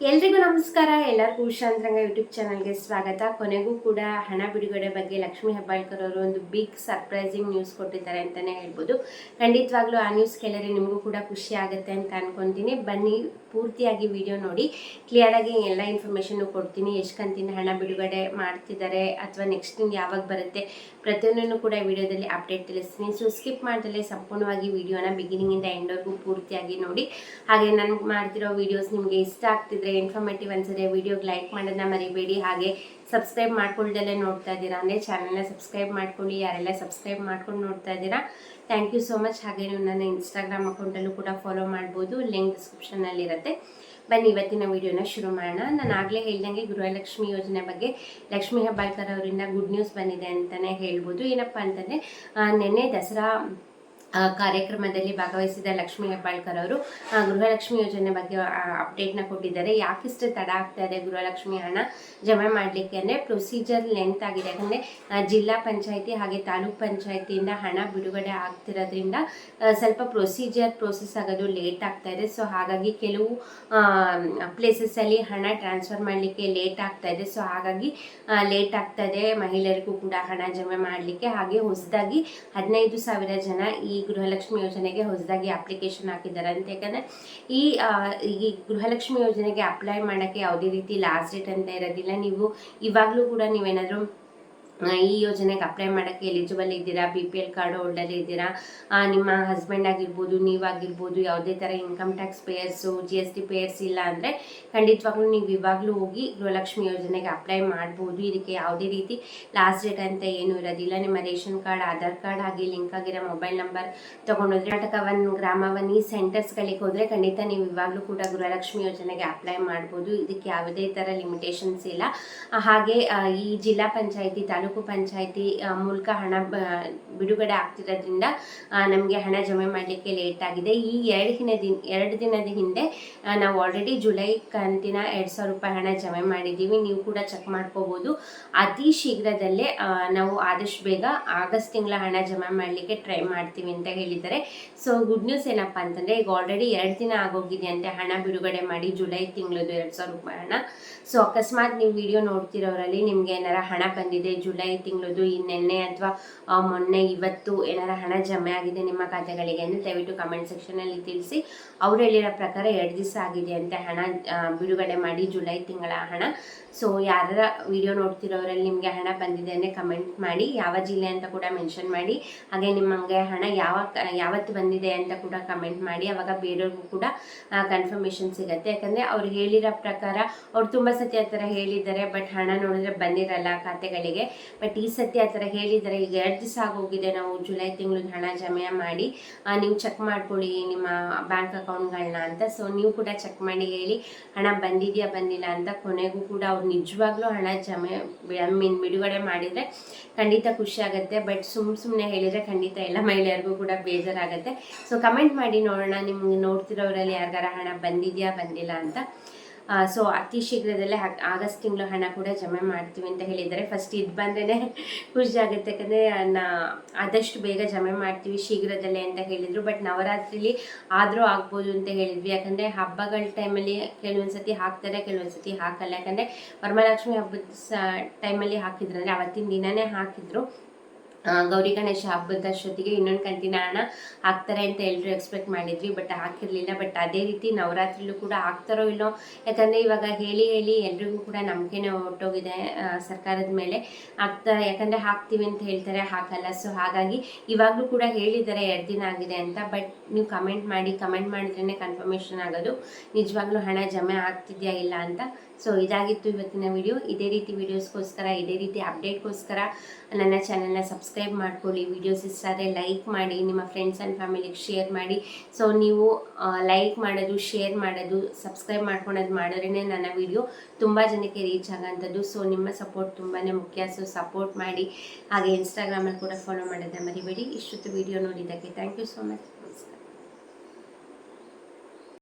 ಎಲ್ರಿಗೂ ನಮಸ್ಕಾರ. ಎಲ್ಲರಿಗೂ ಉಷಾಂತರಂಗ ಯೂಟ್ಯೂಬ್ ಚಾನಲ್ಗೆ ಸ್ವಾಗತ. ಕೊನೆಗೂ ಕೂಡ ಹಣ ಬಿಡುಗಡೆ ಬಗ್ಗೆ ಲಕ್ಷ್ಮೀ ಹೆಬ್ಬಾಳ್ಕರ್ ಅವರು ಒಂದು ಬಿಗ್ ಸರ್ಪ್ರೈಸಿಂಗ್ ನ್ಯೂಸ್ ಕೊಟ್ಟಿದ್ದಾರೆ ಅಂತಲೇ ಹೇಳ್ಬೋದು. ಖಂಡಿತವಾಗ್ಲೂ ಆ ನ್ಯೂಸ್ ಕೇಳಿದ್ರೆ ನಿಮಗೂ ಕೂಡ ಖುಷಿ ಆಗುತ್ತೆ ಅಂತ ಅನ್ಕೊತೀನಿ. ಬನ್ನಿ, ಪೂರ್ತಿಯಾಗಿ ವಿಡಿಯೋ ನೋಡಿ. ಕ್ಲಿಯರಾಗಿ ಎಲ್ಲ ಇನ್ಫಾರ್ಮೇಷನ್ನು ಕೊಡ್ತೀನಿ. ಎಷ್ಟು ಕಂತಿನ ಹಣ ಬಿಡುಗಡೆ ಮಾಡ್ತಿದ್ದಾರೆ ಅಥವಾ ನೆಕ್ಸ್ಟ್ ಯಾವಾಗ ಬರುತ್ತೆ ಪ್ರತಿಯೊಂದನ್ನು ಕೂಡ ವಿಡಿಯೋದಲ್ಲಿ ಅಪ್ಡೇಟ್ ತಿಳಿಸ್ತೀನಿ. ಸೊ ಸ್ಕಿಪ್ ಮಾಡ್ದಲೇ ಸಂಪೂರ್ಣವಾಗಿ ವಿಡಿಯೋನ ಬಿಗಿನಿಂಗಿಂದ ಎಂಡ್ವರೆಗೂ ಪೂರ್ತಿಯಾಗಿ ನೋಡಿ. ಹಾಗೆ ನಾನು ಮಾಡ್ತಿರೋ ವಿಡಿಯೋಸ್ ನಿಮಗೆ ಇಷ್ಟ ಆಗ್ತಿದ್ರೆ ಇನ್ಫಾರ್ಮೇಟಿವ್ ಅನ್ಸಿದ್ರೆ ವಿಡಿಯೋಗೆ ಲೈಕ್ ಮಾಡೋದನ್ನ ಮರಿಬೇಡಿ. ಹಾಗೆ ಸಬ್ಸ್ಕ್ರೈಬ್ ಮಾಡ್ಕೊಳ್ದಲ್ಲೇ ನೋಡ್ತಾ ಇದ್ದೀರಾ ಅಂದರೆ ಚಾನಲ್ನ ಸಬ್ಸ್ಕ್ರೈಬ್ ಮಾಡ್ಕೊಳ್ಳಿ. ಯಾರೆಲ್ಲ ಸಬ್ಸ್ಕ್ರೈಬ್ ಮಾಡ್ಕೊಂಡು ನೋಡ್ತಾ ಇದ್ದೀರಾ ಥ್ಯಾಂಕ್ ಯು ಸೋ ಮಚ್ ಹಾಗೆ ನೀವು ನನ್ನ ಇನ್ಸ್ಟಾಗ್ರಾಮ್ ಅಕೌಂಟಲ್ಲೂ ಕೂಡ ಫಾಲೋ ಮಾಡ್ಬೋದು. ಲಿಂಕ್ ಡಿಸ್ಕ್ರಿಪ್ಷನಲ್ಲಿರುತ್ತೆ ಬನ್ನಿ, ಇವತ್ತಿನ ವಿಡಿಯೋನ ಶುರು ಮಾಡೋಣ. ನಾನು ಆಗಲೇ ಹೇಳ್ದಂಗೆ ಗೃಹಲಕ್ಷ್ಮಿ ಯೋಜನೆ ಬಗ್ಗೆ ಲಕ್ಷ್ಮೀ ಹೆಬ್ಬಾಳ್ಕರ್ ಅವರಿಂದ ಗುಡ್ ನ್ಯೂಸ್ ಬಂದಿದೆ ಅಂತಲೇ ಹೇಳ್ಬೋದು. ಏನಪ್ಪ ಅಂತಂದರೆ ನೆನ್ನೆ ದಸರಾ ಕಾರ್ಯಕ್ರಮದಲ್ಲಿ ಭಾಗವಹಿಸಿದ ಲಕ್ಷ್ಮೀ ಹೆಬ್ಬಾಳ್ಕರ್ ಅವರು ಗೃಹಲಕ್ಷ್ಮಿ ಯೋಜನೆ ಬಗ್ಗೆ ಅಪ್ಡೇಟ್ನ ಕೊಟ್ಟಿದ್ದಾರೆ. ಯಾಕಿಷ್ಟು ತಡ ಆಗ್ತಾ ಇದೆ ಗೃಹಲಕ್ಷ್ಮಿ ಹಣ ಜಮೆ ಮಾಡಲಿಕ್ಕೆ ಅಂದರೆ ಪ್ರೊಸೀಜರ್ ಲೆಂತ್ ಆಗಿದೆ. ಯಾಕಂದರೆ ಜಿಲ್ಲಾ ಪಂಚಾಯಿತಿ ಹಾಗೆ ತಾಲೂಕ್ ಪಂಚಾಯತಿಯಿಂದ ಹಣ ಬಿಡುಗಡೆ ಆಗ್ತಿರೋದ್ರಿಂದ ಸ್ವಲ್ಪ ಪ್ರೊಸೀಜರ್ ಪ್ರೋಸೆಸ್ ಆಗೋದು ಲೇಟ್ ಆಗ್ತಾ ಇದೆ. ಸೊ ಹಾಗಾಗಿ ಕೆಲವು ಪ್ಲೇಸಸ್ಸಲ್ಲಿ ಹಣ ಟ್ರಾನ್ಸ್ಫರ್ ಮಾಡಲಿಕ್ಕೆ ಲೇಟ್ ಆಗ್ತಾ ಇದೆ. ಸೊ ಹಾಗಾಗಿ ಲೇಟ್ ಆಗ್ತಾ ಇದೆ. ಮಹಿಳೆಯರಿಗೂ ಕೂಡ ಹಣ ಜಮೆ ಮಾಡಲಿಕ್ಕೆ. ಹಾಗೆ ಹೊಸದಾಗಿ ಹದಿನೈದು ಸಾವಿರ ಜನ ಈ ಗೃಹಲಕ್ಷ್ಮಿ ಯೋಜನೆಗೆ ಹೊಸದಾಗಿ ಅಪ್ಲಿಕೇಶನ್ ಹಾಕಿದ್ದಾರೆ ಅಂತ. ಯಾಕಂದರೆ ಈ ಈ ಗೃಹಲಕ್ಷ್ಮಿ ಯೋಜನೆಗೆ ಅಪ್ಲೈ ಮಾಡೋಕ್ಕೆ ಯಾವುದೇ ರೀತಿ ಲಾಸ್ಟ್ ಡೇಟ್ ಅಂತ ಇರೋದಿಲ್ಲ. ನೀವು ಇವಾಗಲೂ ಕೂಡ ನೀವೇನಾದರೂ ಈ ಯೋಜನೆಗೆ ಅಪ್ಲೈ ಮಾಡೋಕ್ಕೆ ಎಲಿಜಿಬಲ್ ಇದ್ದೀರಾ? B P L card holder ಇದ್ದೀರಾ? ನಿಮ್ಮ ಹಸ್ಬೆಂಡ್ ಆಗಿರ್ಬೋದು ನೀವಾಗಿರ್ಬೋದು ಯಾವುದೇ ಥರ income tax payers G S T payers ಇಲ್ಲ ಅಂದರೆ ಖಂಡಿತವಾಗ್ಲೂ ನೀವು ಇವಾಗಲೂ ಹೋಗಿ ಗೃಹಲಕ್ಷ್ಮಿ ಯೋಜನೆಗೆ ಅಪ್ಲೈ ಮಾಡ್ಬೋದು. ಇದಕ್ಕೆ ಯಾವುದೇ ರೀತಿ ಲಾಸ್ಟ್ ಡೇಟ್ ಅಂತ ಏನೂ ಇರೋದಿಲ್ಲ. ನಿಮ್ಮ ರೇಷನ್ ಕಾರ್ಡ್, ಆಧಾರ್ ಕಾರ್ಡ್ ಹಾಗೆ ಲಿಂಕ್ ಆಗಿರೋ ಮೊಬೈಲ್ ನಂಬರ್ ತೊಗೊಂಡೋದ್ರೆ ಕರ್ನಾಟಕ ಒನ್, ಗ್ರಾಮ ಒನ್ ಈ ಸೆಂಟರ್ಸ್ಗಳಿಗೆ ಹೋದರೆ ಖಂಡಿತ ನೀವು ಇವಾಗಲೂ ಕೂಡ ಗೃಹಲಕ್ಷ್ಮಿ ಯೋಜನೆಗೆ ಅಪ್ಲೈ ಮಾಡ್ಬೋದು. ಇದಕ್ಕೆ ಯಾವುದೇ ಥರ ಲಿಮಿಟೇಷನ್ಸ್ ಇಲ್ಲ. ಹಾಗೆ ಈ ಜಿಲ್ಲಾ ಪಂಚಾಯಿತಿ ತಾಲೂಕು ಪಂಚಾಯತಿ ಮೂಲಕ ಹಣ ಬಿಡುಗಡೆ ಆಗ್ತಿರೋದ್ರಿಂದ ನಮಗೆ ಹಣ ಜಮೆ ಮಾಡಲಿಕ್ಕೆ ಲೇಟ್ ಆಗಿದೆ. ಈ ಎರಡು ದಿನ ದಿನ, ಎರಡು ದಿನದ ಹಿಂದೆ ನಾವು ಆಲ್ರೆಡಿ ಜುಲೈ ಕಂತಿನ ಎರಡು ಸಾವಿರ ರೂಪಾಯಿ ಹಣ ಜಮೆ ಮಾಡಿದ್ದೀವಿ. ನೀವು ಕೂಡ ಚೆಕ್ ಮಾಡ್ಕೋಬೋದು. ಅತಿ ಶೀಘ್ರದಲ್ಲೇ ನಾವು ಆದಷ್ಟು ಬೇಗ ಆಗಸ್ಟ್ ತಿಂಗಳ ಹಣ ಜಮೆ ಮಾಡಲಿಕ್ಕೆ ಟ್ರೈ ಮಾಡ್ತೀವಿ ಅಂತ ಹೇಳಿದ್ದಾರೆ. ಸೊ ಗುಡ್ ನ್ಯೂಸ್ ಏನಪ್ಪ ಅಂತಂದರೆ, ಈಗ ಆಲ್ರೆಡಿ ಎರಡು ದಿನ ಆಗೋಗಿದೆ ಅಂತೆ ಹಣ ಬಿಡುಗಡೆ ಮಾಡಿ ಜುಲೈ ತಿಂಗಳದು ಎರಡು ಸಾವಿರ ರೂಪಾಯಿ ಹಣ. ಸೊ ಅಕಸ್ಮಾತ್ ನೀವು ವಿಡಿಯೋ ನೋಡ್ತಿರೋರಲ್ಲಿ ನಿಮಗೆ ಏನಾರ ಹಣ ಬಂದಿದೆ, ಜುಲೈ ತಿಂಗಳದು ಈ ನಿನ್ನೆ ಅಥವಾ ಮೊನ್ನೆ ಇವತ್ತು ಏನಾರ ಹಣ ಜಮೆ ಆಗಿದೆ ನಿಮ್ಮ ಖಾತೆಗಳಿಗೆ ಅಂದರೆ ದಯವಿಟ್ಟು ಕಮೆಂಟ್ ಸೆಕ್ಷನಲ್ಲಿ ತಿಳಿಸಿ. ಅವ್ರು ಹೇಳಿರೋ ಪ್ರಕಾರ ಎರಡು ದಿವಸ ಆಗಿದೆ ಅಂತ ಹಣ ಬಿಡುಗಡೆ ಮಾಡಿ ಜುಲೈ ತಿಂಗಳ ಹಣ. ಸೊ ಯಾರ ವಿಡಿಯೋ ನೋಡ್ತಿರೋರಲ್ಲಿ ನಿಮಗೆ ಹಣ ಬಂದಿದೆ ಅಂದರೆ ಕಮೆಂಟ್ ಮಾಡಿ. ಯಾವ ಜಿಲ್ಲೆ ಅಂತ ಕೂಡ ಮೆನ್ಷನ್ ಮಾಡಿ. ಹಾಗೆ ನಿಮಗೆ ಹಣ ಯಾವ, ಯಾವತ್ತು ಬಂದಿದೆ ಅಂತ ಕೂಡ ಕಮೆಂಟ್ ಮಾಡಿ. ಅವಾಗ ಬೇರೆಯವ್ರಿಗೂ ಕೂಡ ಕನ್ಫರ್ಮೇಷನ್ ಸಿಗುತ್ತೆ. ಯಾಕಂದರೆ ಅವ್ರು ಹೇಳಿರೋ ಪ್ರಕಾರ, ಅವ್ರು ತುಂಬ ಸತಿ ಆ ಥರ ಹೇಳಿದ್ದಾರೆ ಬಟ್ ಹಣ ನೋಡಿದ್ರೆ ಬಂದಿರಲ್ಲ ಖಾತೆಗಳಿಗೆ. ಬಟ್ ಈ ಸತಿ ಆ ಥರ ಹೇಳಿದ್ದಾರೆ ಈಗ ಎರಡು ದಿವಸ ಆಗೋಗಿದೆ. ನಾವು ಜುಲೈ ತಿಂಗಳು ಹಣ ಜಮೆ ಮಾಡಿ ನೀವು ಚೆಕ್ ಮಾಡ್ಕೊಳ್ಳಿ ನಿಮ್ಮ ಬ್ಯಾಂಕ್ ಅಕೌಂಟ್ಗಳನ್ನ ಅಂತ. ಸೊ ನೀವು ಕೂಡ ಚೆಕ್ ಮಾಡಿ ಹೇಳಿ, ಹಣ ಬಂದಿದೆಯಾ, ಬಂದಿಲ್ಲ ಅಂತ ಕೊನೆಗೂ ಕೂಡ ಅವ್ರು ನಿಜವಾಗ್ಲೂ ಹಣ ಜಮೆ ಐ ಮೀನ್ ಬಿಡುಗಡೆ ಮಾಡಿದರೆ ಖಂಡಿತ ಖುಷಿ ಆಗುತ್ತೆ. ಬಟ್ ಸುಮ್ಮ ಸುಮ್ಮನೆ ಹೇಳಿದರೆ ಖಂಡಿತ ಎಲ್ಲ ಮಹಿಳೆಯರಿಗೂ ಕೂಡ ಬೇಜಾರಾಗುತ್ತೆ. ಸೊ ಕಮೆಂಟ್ ಮಾಡಿ ನೋಡೋಣ. ನಿಮ್ಗೆ ನೋಡ್ತಿರೋರಲ್ಲಿ ಯಾರಿಗಾರ ಹಣ ಬಂದಿದೆಯಾ, ಬಂದಿಲ್ಲ ಅಂತ. ಸೊ ಅತಿ ಶೀಘ್ರದಲ್ಲೇ ಆಗಸ್ಟ್ ತಿಂಗಳು ಹಣ ಕೂಡ ಜಮೆ ಮಾಡ್ತೀವಿ ಅಂತ ಹೇಳಿದ್ದಾರೆ. ಫಸ್ಟ್ ಇದು ಬಂದ್ರೇ ಖುಷಿ ಆಗುತ್ತೆ. ಯಾಕಂದರೆ ನಾ ಆದಷ್ಟು ಬೇಗ ಜಮೆ ಮಾಡ್ತೀವಿ ಶೀಘ್ರದಲ್ಲೇ ಅಂತ ಹೇಳಿದರು. ಬಟ್ ನವರಾತ್ರಿಲಿ ಆದರೂ ಆಗ್ಬೋದು ಅಂತ ಹೇಳಿದ್ವಿ. ಯಾಕಂದರೆ, ಹಬ್ಬಗಳ ಟೈಮಲ್ಲಿ ಕೆಲವೊಂದು ಸತಿ ಹಾಕ್ತಾರೆ ಕೆಲವೊಂದು ಸತಿ ಹಾಕಲ್ಲ. ಯಾಕಂದರೆ, ವರಮಹಾಲಕ್ಷ್ಮಿ ಹಬ್ಬದ ಸ ಟೈಮಲ್ಲಿ ಹಾಕಿದ್ರು ಅಂದರೆ ಅವತ್ತಿನ ದಿನವೇ ಹಾಕಿದ್ರು. ಗೌರಿ ಗಣೇಶ ಹಬ್ಬದ ಅಷ್ಟೊತ್ತಿಗೆ ಇನ್ನೊಂದು ಕಂತಿನ ಹಣ ಹಾಕ್ತಾರೆ ಅಂತ ಎಲ್ಲರೂ ಎಕ್ಸ್ಪೆಕ್ಟ್ ಮಾಡಿದ್ವಿ ಬಟ್ ಹಾಕಿರಲಿಲ್ಲ. ಬಟ್ ಅದೇ ರೀತಿ ನವರಾತ್ರಿಲೂ ಕೂಡ ಹಾಕ್ತಾರೋ ಇಲ್ಲೋ, ಯಾಕಂದರೆ ಇವಾಗ ಹೇಳಿ ಹೇಳಿ ಎಲ್ರಿಗೂ ಕೂಡ ನಂಬಿಕೆನೇ ಹೊಟ್ಟೋಗಿದೆ ಸರ್ಕಾರದ ಮೇಲೆ. ಹಾಕ್ತಾ, ಯಾಕಂದರೆ ಹಾಕ್ತೀವಿ ಅಂತ ಹೇಳ್ತಾರೆ, ಹಾಕಲ್ಲ. ಸೊ ಹಾಗಾಗಿ ಇವಾಗಲೂ ಕೂಡ ಹೇಳಿದ್ದಾರೆ, ಎರಡು ದಿನ ಆಗಿದೆ ಅಂತ. ಬಟ್ ನೀವು ಕಮೆಂಟ್ ಮಾಡಿ ಕಮೆಂಟ್ ಮಾಡಿದ್ರೇ ಕನ್ಫರ್ಮೇಷನ್ ಆಗೋದು. ನಿಜವಾಗ್ಲೂ ಹಣ ಜಮೆ ಆಗ್ತಿದೆಯಾ ಇಲ್ಲ ಅಂತ ಸೊ ಇದಾಗಿತ್ತು ಇವತ್ತಿನ ವಿಡಿಯೋ ಇದೇ ರೀತಿ ವಿಡಿಯೋಸ್ಗೋಸ್ಕರ ಇದೇ ರೀತಿ ಅಪ್ಡೇಟ್ಗೋಸ್ಕರ ನನ್ನ ಚಾನಲ್ನ ಸಬ್ಸ್ಕ್ರೈಬ್ ಮಾಡ್ಕೊಳ್ಳಿ. ವಿಡಿಯೋಸ್ ಇಷ್ಟ ಆದರೆ ಲೈಕ್ ಮಾಡಿ, ನಿಮ್ಮ ಫ್ರೆಂಡ್ಸ್ ಆ್ಯಂಡ್ ಫ್ಯಾಮಿಲಿಗೆ ಶೇರ್ ಮಾಡಿ. ಸೊ ನೀವು ಲೈಕ್ ಮಾಡೋದು ಶೇರ್ ಮಾಡೋದು ಸಬ್ಸ್ಕ್ರೈಬ್ ಮಾಡ್ಕೊಳೋದು ಮಾಡಿದ್ರೇ ನನ್ನ ವಿಡಿಯೋ ತುಂಬ ಜನಕ್ಕೆ ರೀಚ್ ಆಗೋಂಥದ್ದು. ಸೊ ನಿಮ್ಮ ಸಪೋರ್ಟ್ ತುಂಬಾ ಮುಖ್ಯ. ಸೊ ಸಪೋರ್ಟ್ ಮಾಡಿ. ಹಾಗೆ ಇನ್ಸ್ಟಾಗ್ರಾಮಲ್ಲಿ ಕೂಡ ಫಾಲೋ ಮಾಡೋದನ್ನ ಮರಿಬೇಡಿ. ಇಷ್ಟೊತ್ತು ವಿಡಿಯೋ ನೋಡಿದ್ದಕ್ಕೆ ಥ್ಯಾಂಕ್ ಯು ಸೋ ಮಚ್